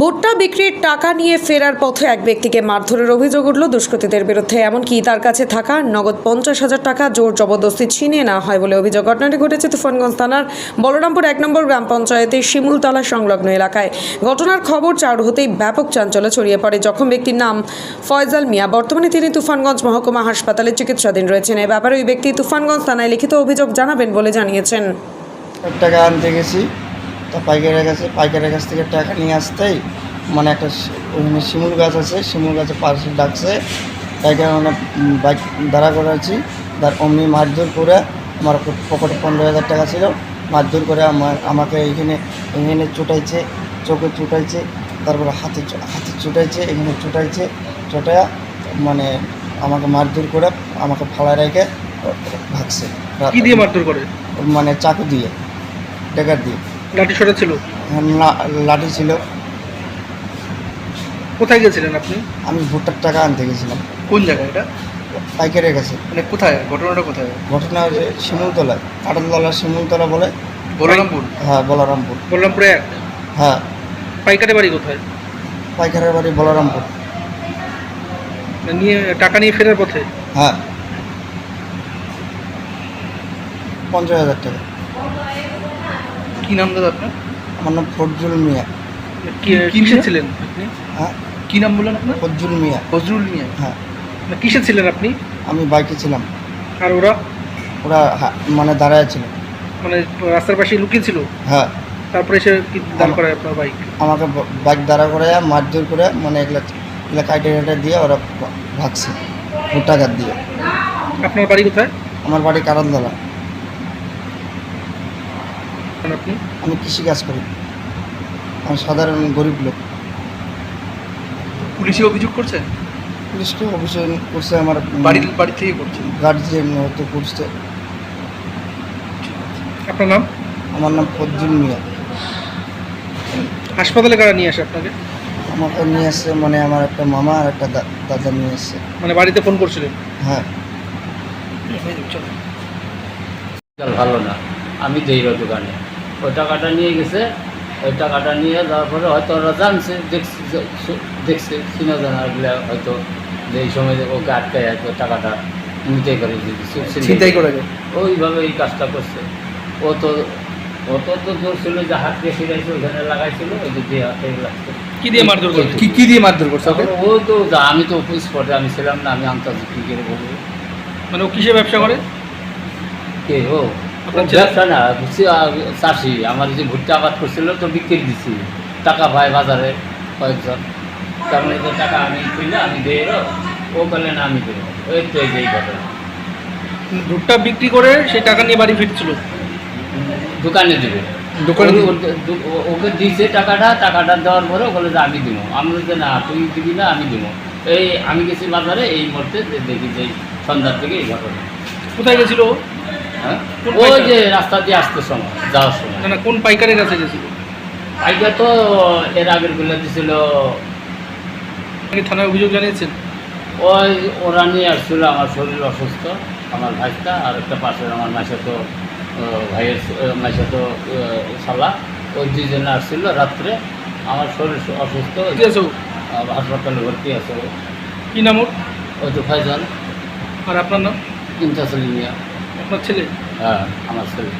ভুট্টা বিক্রির টাকা নিয়ে ফেরার পথে এক ব্যক্তিকে মারধরের অভিযোগ উঠল। দুষ্কৃতীদের বিরুদ্ধে এমনকি তার কাছে থাকা নগদ পঞ্চাশ হাজার টাকা জোর জবরদস্তি ছিনিয়ে নেওয়া হয় বলে অভিযোগ। ঘটনাটি ঘটেছে তুফানগঞ্জ থানার বলরামপুর এক নম্বর গ্রাম পঞ্চায়েতের শিমুলতলা সংলগ্ন এলাকায়। ঘটনার খবর চার হতেই ব্যাপক চাঞ্চল্য ছড়িয়ে পড়ে। যখন ব্যক্তির নাম ফয়জাল মিয়া। বর্তমানে তিনি তুফানগঞ্জ মহকুমা হাসপাতালে চিকিৎসাধীন রয়েছেন। এ ব্যাপারে ওই ব্যক্তি তুফানগঞ্জ থানায় লিখিত অভিযোগ জানাবেন বলে জানিয়েছেন। টাকা আনতে গেছি। তা পাইকারের কাছে পাইকারের কাছ থেকে টাকা নিয়ে আসতেই মানে একটা ওখানে শিমুল গাছ আছে শিমুল গাছে পাশে ডাকছে। পাইকার মানে বাইক দাঁড়া করেছি তার অমনি মারধর করে আমার পকেটে পনেরো হাজার টাকা ছিল। মারধর করে আমার আমাকে এইখানে এখানে চুটাইছে চোখে চুটাইছে তারপরে হাতে হাতে চুটাইছে এখানে চুটাইছে চুটায়া মানে আমাকে মারধর করে আমাকে ফালা রেখে ভাগছে। কি দিয়ে মারধর করে? মানে চাকু দিয়ে ডেকার দিয়ে। লাঠি সরা ছিল? লাঠি ছিল। কোথায় গেছিলেন আপনি? আমি ভুট্টার টাকা আনতে গেছিলাম। কোন জায়গায় এটা? পাইকারের কাছে। মানে কোথায়? ঘটনাটা কোথায়? ঘটনা হচ্ছে শিমুলতলা কাটলতলা শিমুলতলা বলে? বলরামপুর? হ্যাঁ বলরামপুর। বলরামপুরে এক? হ্যাঁ। পাইকারি বাড়ি কোথায়? পাইকারের বাড়ি বলরামপুর। মানে নিয়ে টাকা নিয়ে ফেরার পথে? হ্যাঁ। পঞ্চাশ হাজার টাকা। কি নাম দাদা আপনার? আমার নাম ফজরুল মিয়া। কি কিসে ছিলেন আপনি? হ্যাঁ? কি নাম বললেন আপনার? ফজরুল মিয়া। ফজরুল মিয়া। হ্যাঁ। মানে কিসে ছিলেন আপনি? আমি বাইকে ছিলাম। আর ওরা? ওরা হা- মানে দাঁড়ায় ছিল। মানে রাস্তার পাশে লুকিয়ে ছিল? হ্যাঁ। তারপরে এসে কি দাঁড় করায় আপনার বাইক? আমাকে বাইক দাঁড়া করে মারধর করে মানে এগুলা এগুলা কাইটে কাইটে দিয়ে ওরা ভাগছে। ভুট্টা গাছ দিয়ে। আপনার বাড়ি কোথায়? আমার বাড়ি কারণতলা আর আপনি? আমি কৃষিকাজ করি। আমি সাধারণ গরিব লোক। পুলিশে অভিযোগ করছেন পুলিশকে অভিযোগ করছে আমার বাড়ির বাড়ি থেকে করছেন গার্জিয়ান হয়তো করছে। আপনার নাম? আমার নাম ফজলুল মিয়া। হাসপাতালে কারা নিয়ে আসে আপনাকে? আমাকে নিয়ে আসছে মানে আমার একটা মামা আর একটা দা- দাদা নিয়ে আসছে মানে বাড়িতে ফোন করছিলেন? হ্যাঁ। ভালো না। আমি দেই ওই দোকানে ওই টাকাটা নিয়ে গেছে ওই টাকাটা নিয়ে যাওয়ার পরে হয়তো ওরা জানছে দেখছে দেখছে চিনা জানারগুলা হয়তো যে এই সময় ওকে আটকায় হয়তো টাকাটা পারে যে করে ওইভাবে এই কাজটা করছে। ও তো ও তো তো জোর ছিল যে হাত দিয়ে সিরাইছে ওইখানে লাগাইছিল ওই যে দিয়ে হাতে লাগছে কি দিয়ে মারধর করছে? কি কি দিয়ে মারধর করছে ওকে? ও তো আমি তো স্পটে আমি ছিলাম না আমি আন্তর্জাতিক বলব মানে ও কিসে ব্যবসা করে? কে ও? ব্যবসা না চাষি। আমার যে ভুট্টা আবাদ করছিল তো বিক্রি দিছি। টাকা পায় বাজারে কয়েকজন। তার মানে তো টাকা আমি কিনা আমি দিয়ে ও না আমি দেবো ওই তো এই ঘটনা। ভুট্টা বিক্রি করে সেই টাকা নিয়ে বাড়ি ফিরছিল? দোকানে দেবে। দোকানে ওকে দিছে টাকাটা টাকাটা দেওয়ার পরে ও বলে যে আমি দিব। আমি বলছি না তুই দিবি না আমি দিব। এই আমি গেছি বাজারে এই মুহূর্তে দেখি যে সন্ধ্যার থেকে এই ঘটনা। কোথায় গেছিল ওই যে রাস্তা দিয়ে আসতে সময় যাওয়ার সময়। না কোন পাইকারের কাছে গেছিল? আইডিয়া তো এর আগেরগুলো দিছিল। থানায় অভিযোগ জানিয়েছেন? ওই ওরা নিয়ে আসছিল আমার শরীর অসুস্থ আমার ভাইটা আর একটা পাশের আমার মাসে তো ভাইয়ের মাসে তো সালা ওই দুইজনে আসছিল রাত্রে আমার শরীর অসুস্থ? হাসপাতালে ভর্তি আছে। কি নাম ওর? ওই তো ফাইজাল আর আপনার নাম? ইন্টাসলিমিয়া আপনার ছেলে? হ্যাঁ আমার ছেলে।